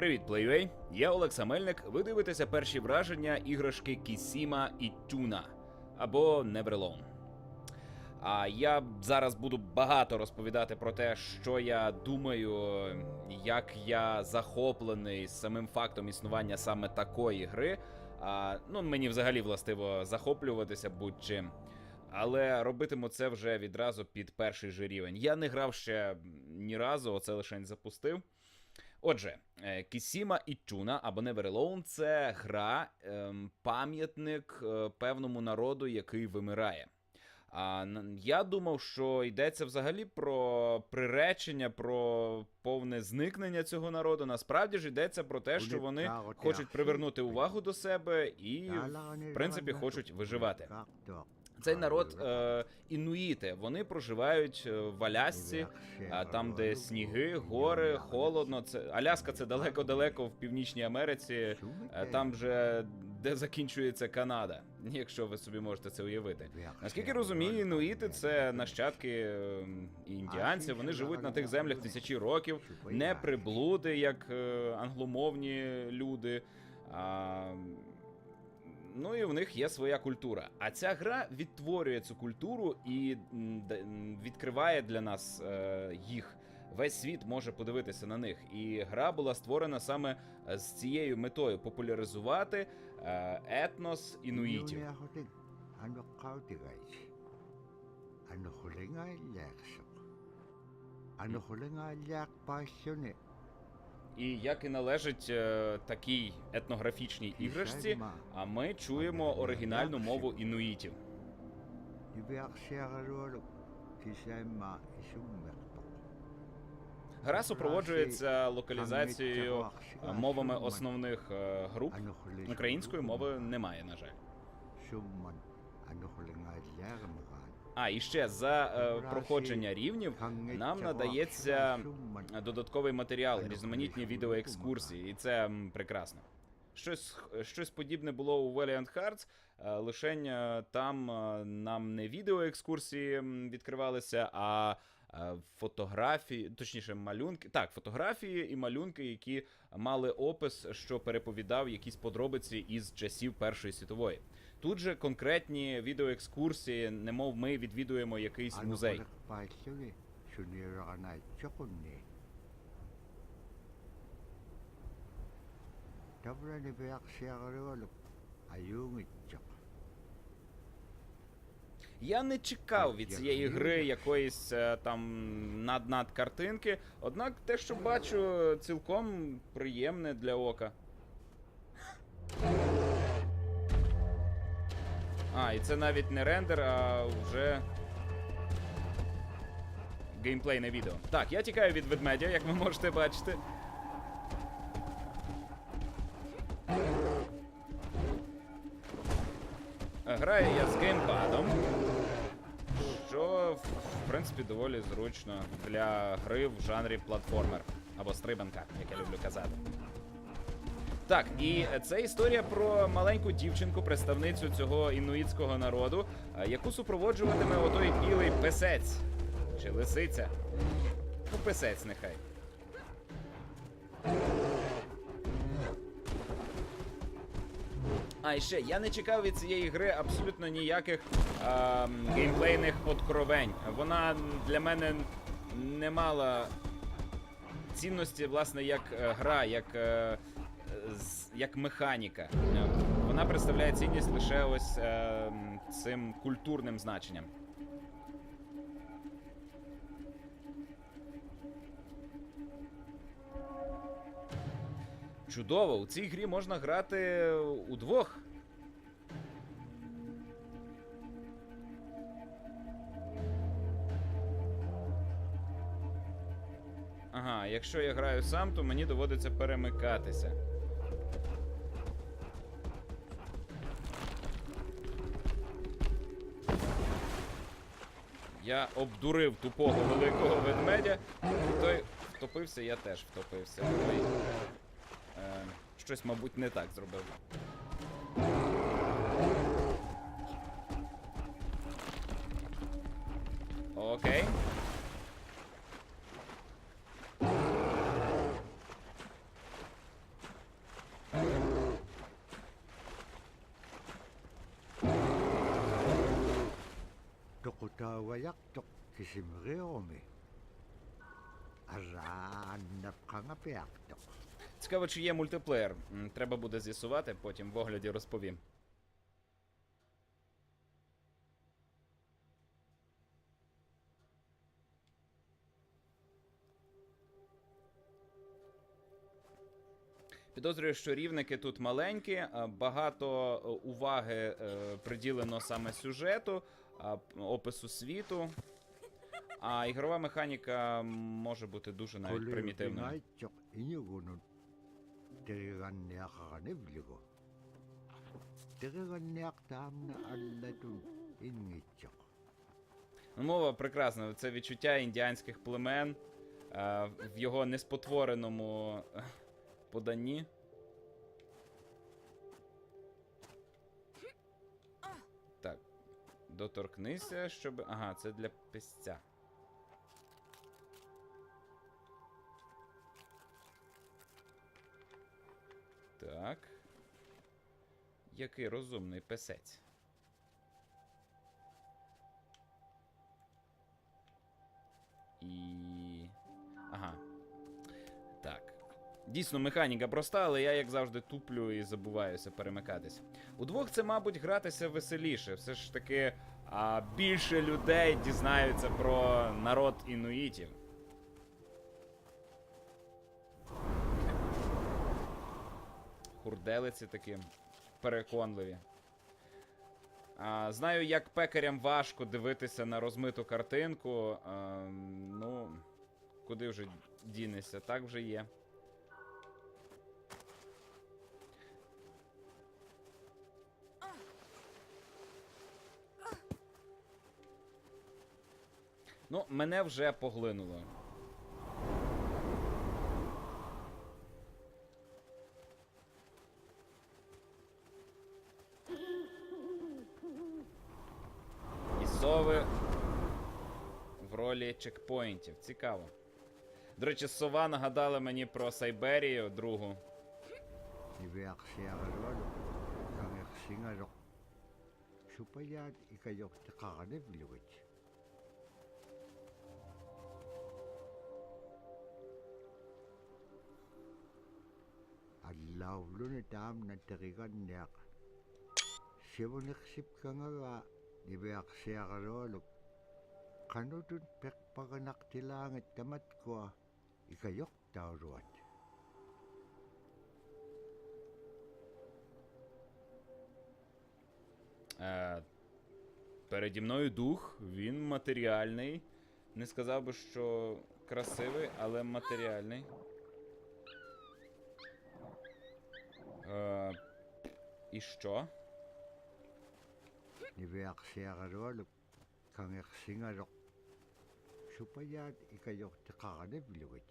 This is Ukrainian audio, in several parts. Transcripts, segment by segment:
Привіт, Плейвей! Я Олекса Мельник. Ви дивитеся перші враження іграшки Кісіма і Тюна або Never А я зараз буду багато розповідати про те, що я думаю, як я захоплений самим фактом існування саме такої гри. А, ну, мені взагалі властиво захоплюватися будь-чим. Але робитиму це вже відразу під перший же рівень. Я не грав ще ні разу, оце лише запустив. Отже, е, Кісіма Ічуна або Never Alone – це гра, ем, пам'ятник е, певному народу, який вимирає. А я думав, що йдеться взагалі про приречення, про повне зникнення цього народу. Насправді ж йдеться про те, що вони хочуть привернути увагу до себе і, в принципі, хочуть виживати. Цей народ е, інуїти, вони проживають е, в Алясці, а там, де сніги, гори, холодно. Це Аляска це далеко-далеко в Північній Америці, е, там же де закінчується Канада, якщо ви собі можете це уявити. Наскільки розумію, інуїти це нащадки е, індіанців. Вони живуть на тих землях тисячі років, не приблуди, як е, англомовні люди. А, Ну і в них є своя культура. А ця гра відтворює цю культуру і відкриває для нас е, їх. Весь світ може подивитися на них. І гра була створена саме е, з цією метою популяризувати е, етнос інуїтів. І як і належить е, такій етнографічній іграшці, а ми чуємо оригінальну мову інуїтів. Гра супроводжується локалізацією мовами основних е, груп. Української мови немає, на жаль. А, і ще за е, проходження рівнів нам надається додатковий матеріал, різноманітні відеоекскурсії, і це м, прекрасно. Щось, щось подібне було у Valiant Hearts, е, лишень е, там е, нам не відеоекскурсії відкривалися, а е, фотографії, точніше, малюнки. Так, фотографії і малюнки, які мали опис, що переповідав якісь подробиці із часів Першої світової. Тут же конкретні відеоекскурсії, немов ми відвідуємо якийсь музей. Я не чекав від цієї гри якоїсь е, там над-над картинки, однак те, що бачу, цілком приємне для ока. А, і це навіть не рендер, а вже. Геймплейне відео. Так, я тікаю від ведмедя, як ви можете бачити. Граю я з геймпадом, що в принципі доволі зручно для гри в жанрі платформер або стрибанка, як я люблю казати. Так, і це історія про маленьку дівчинку, представницю цього інуїтського народу, яку супроводжуватиме отой білий песець. Чи лисиця. Ну, песець нехай. А ще я не чекав від цієї гри абсолютно ніяких а, геймплейних откровень. Вона для мене не мала цінності, власне, як е, гра, як, е, як механіка. Вона представляє цінність лише ось е, цим культурним значенням. Чудово, у цій грі можна грати удвох. Ага, якщо я граю сам, то мені доводиться перемикатися. Я обдурив тупого великого ведмедя, і той втопився, я теж втопився. Той, е, щось, мабуть, не так зробив. Окей. Арааннапқангапиартоқ. Цікаво, чи є мультиплеєр. Треба буде з'ясувати, потім в огляді розповім. Підозрюю, що рівники тут маленькі, багато е, уваги е, приділено саме сюжету, опису світу. А ігрова механіка може бути дуже навіть примітивною. Мова прекрасна. Це відчуття індіанських племен е, в його неспотвореному е, поданні. Так. Доторкнися, щоб. Ага, це для писця. Так. Який розумний писець. І. Ага. Так. Дійсно, механіка проста, але я, як завжди, туплю і забуваюся перемикатись. Удвох це, мабуть, гратися веселіше. Все ж таки, а, більше людей дізнаються про народ інуїтів. Хурделиці такі переконливі. А, знаю, як пекарям важко дивитися на розмиту картинку. А, ну, куди вже дінешся, так вже є. Ну, мене вже поглинуло. І сови в ролі чекпоінтів. Цікаво. До речі, сова нагадала мені про Сайберію, другу. Аллаулуни таамна териганниақ сивунерсипкангага нивиарсиаралуалук канутун пеқпаганартилаангат таматкуа икайортаулуат Е, переді мною дух, він матеріальний. Не сказав би, що красивий, але матеріальний. Е, і що? Кангерсингалоқ супаяат икайортеқаранивлугит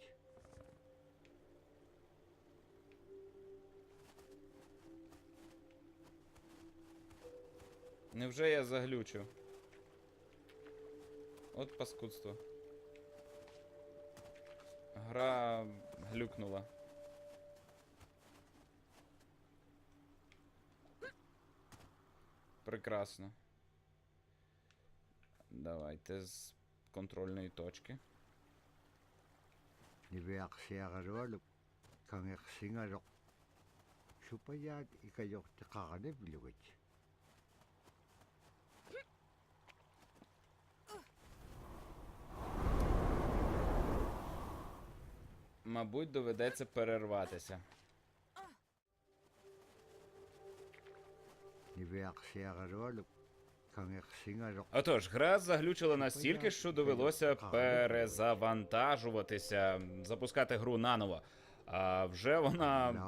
Невже я заглючив? От паскудство. Гра глюкнула. Прекрасно. Давайте з контрольної точки. нивиарсиаралуалук кангерсингалоқ супаяат икайортеқаранивлугит Мабуть, доведеться перерватися. нивиарсиаралуалук кангерсингалоқ Отож, гра заглючила настільки, що довелося перезавантажуватися, запускати гру наново. А вже вона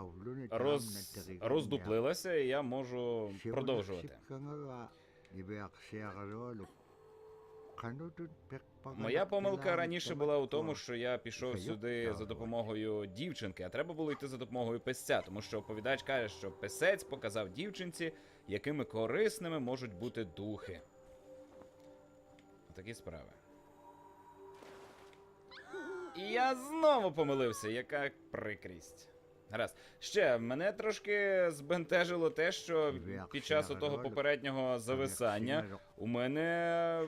роз... роздуплилася, і я можу продовжувати. сивунерсипкангага нивиарсиаралуалук канутун пеқпаганартилаангат Моя помилка раніше була у тому, що я пішов сюди за допомогою дівчинки, а треба було йти за допомогою песця, тому що оповідач каже, що песець показав дівчинці, якими корисними можуть бути духи. Такі справи. І я знову помилився, яка прикрість. Гаразд. Ще мене трошки збентежило те, що під час того попереднього зависання у мене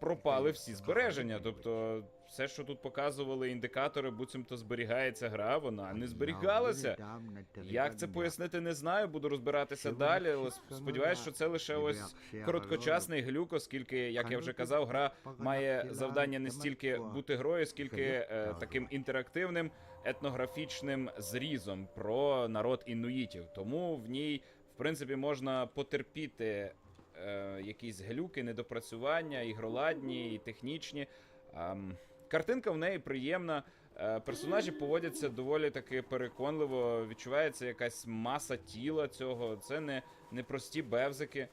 пропали всі збереження. Тобто, все, що тут показували індикатори, буцімто зберігається гра, вона не зберігалася. Як це пояснити, не знаю, буду розбиратися далі. Сподіваюсь, що це лише ось короткочасний глюк, оскільки, як я вже казав, гра має завдання не стільки бути грою, скільки е, таким інтерактивним етнографічним зрізом про народ інуїтів. Тому в ній, в принципі, можна потерпіти е, якісь глюки, недопрацювання, ігроладні, і технічні. Ам, картинка в неї приємна. Е, Персонажі поводяться доволі таки переконливо. Відчувається якась маса тіла цього. Це не, не прості бевзики.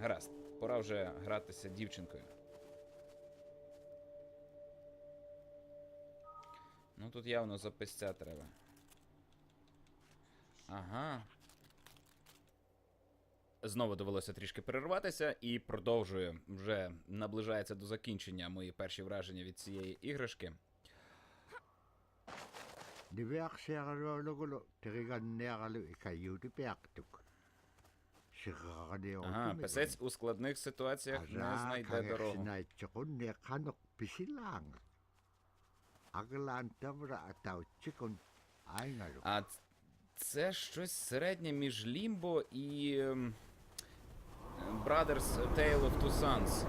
Гаразд, пора вже гратися дівчинкою. Ну тут явно записця треба. Ага. Знову довелося трішки перерватися і продовжую. Вже наближається до закінчення мої перші враження від цієї іграшки. Ага, писець у складних ситуаціях не знайде дорогу. А це щось середнє між Лімбо і. ем, Brothers Tale of Two Sons.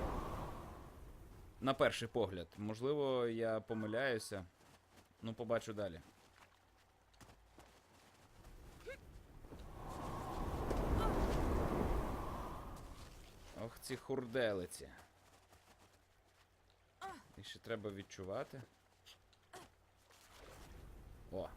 На перший погляд. Можливо, я помиляюся. Ну, побачу далі. Ох, ці хурделиці. Їх ще треба відчувати. О.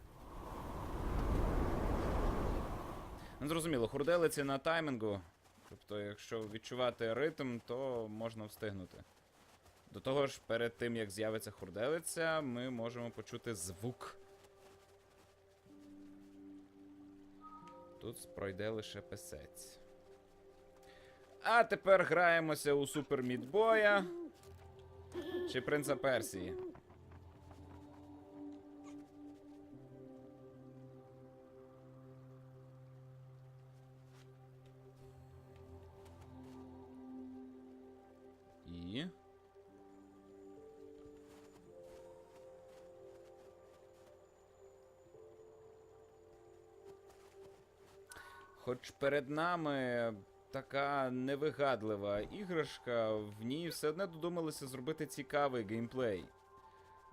Ну, зрозуміло, хурделиці на таймінгу. Тобто, якщо відчувати ритм, то можна встигнути. До того ж, перед тим як з'явиться хурделиця, ми можемо почути звук. Тут пройде лише писець. А тепер граємося у Супер Мідбоя. Чи принца Персії. Хоч перед нами така невигадлива іграшка, в ній все одно додумалися зробити цікавий геймплей.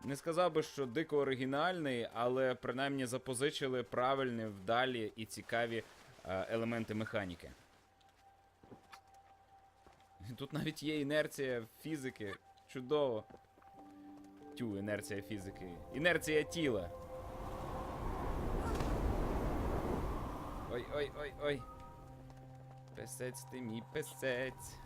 Не сказав би, що дико оригінальний, але принаймні запозичили правильні, вдалі і цікаві е, елементи механіки. Тут навіть є інерція фізики. Чудово. Тю, інерція фізики. Інерція тіла. Ой, ой, ой, ой. Песець ти мій песець.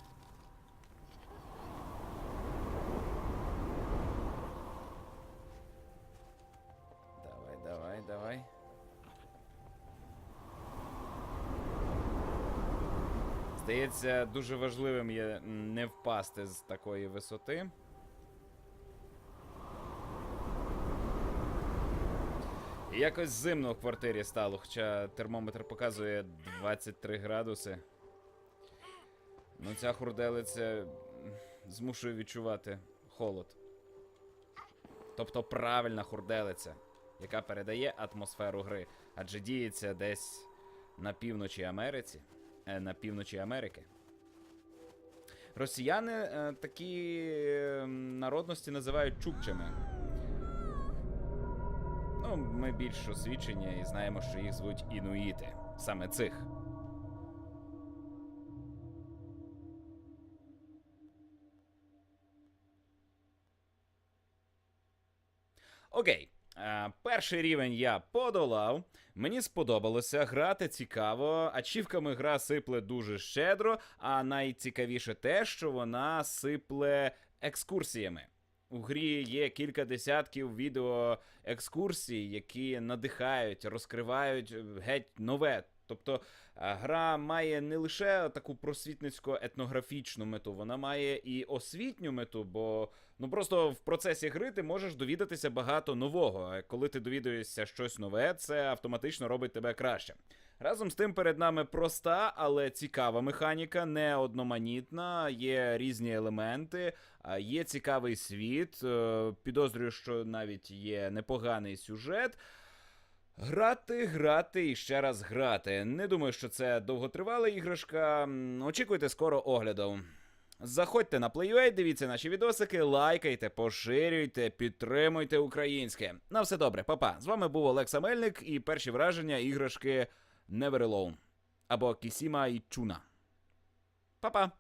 Давай, давай, давай. Здається, дуже важливим є не впасти з такої висоти. Якось зимно в квартирі стало, хоча термометр показує 23 градуси. Ну, ця хурделиця змушує відчувати холод. Тобто правильна хурделиця, яка передає атмосферу гри, адже діється десь на півночі Америці, е, на півночі Америки. Росіяни е, такі е, народності називають чукчами. Ми більш освічені і знаємо, що їх звуть інуїти. Саме цих. Окей. Перший рівень я подолав. Мені сподобалося грати цікаво. Ачівками гра сипле дуже щедро, а найцікавіше те, що вона сипле екскурсіями. У грі є кілька десятків відео екскурсій, які надихають, розкривають е, геть нове Тобто е, гра має не лише таку просвітницько-етнографічну мету, вона має і освітню мету, бо ну просто в процесі гри ти можеш довідатися багато нового. Коли ти довідуєшся щось нове, це автоматично робить тебе краще. Разом з тим перед нами проста, але цікава механіка, не одноманітна, є різні елементи, є цікавий світ. е, Підозрюю, що навіть є непоганий сюжет. Грати, грати і ще раз грати. Не думаю, що це довготривала іграшка. Очікуйте скоро огляду. Заходьте на PlayUA, дивіться наші відосики, лайкайте, поширюйте, підтримуйте українське. На все добре, папа. З вами був Олекса Мельник і перші враження іграшки Never Alone. Або Кісіма і Чуна. Па-па!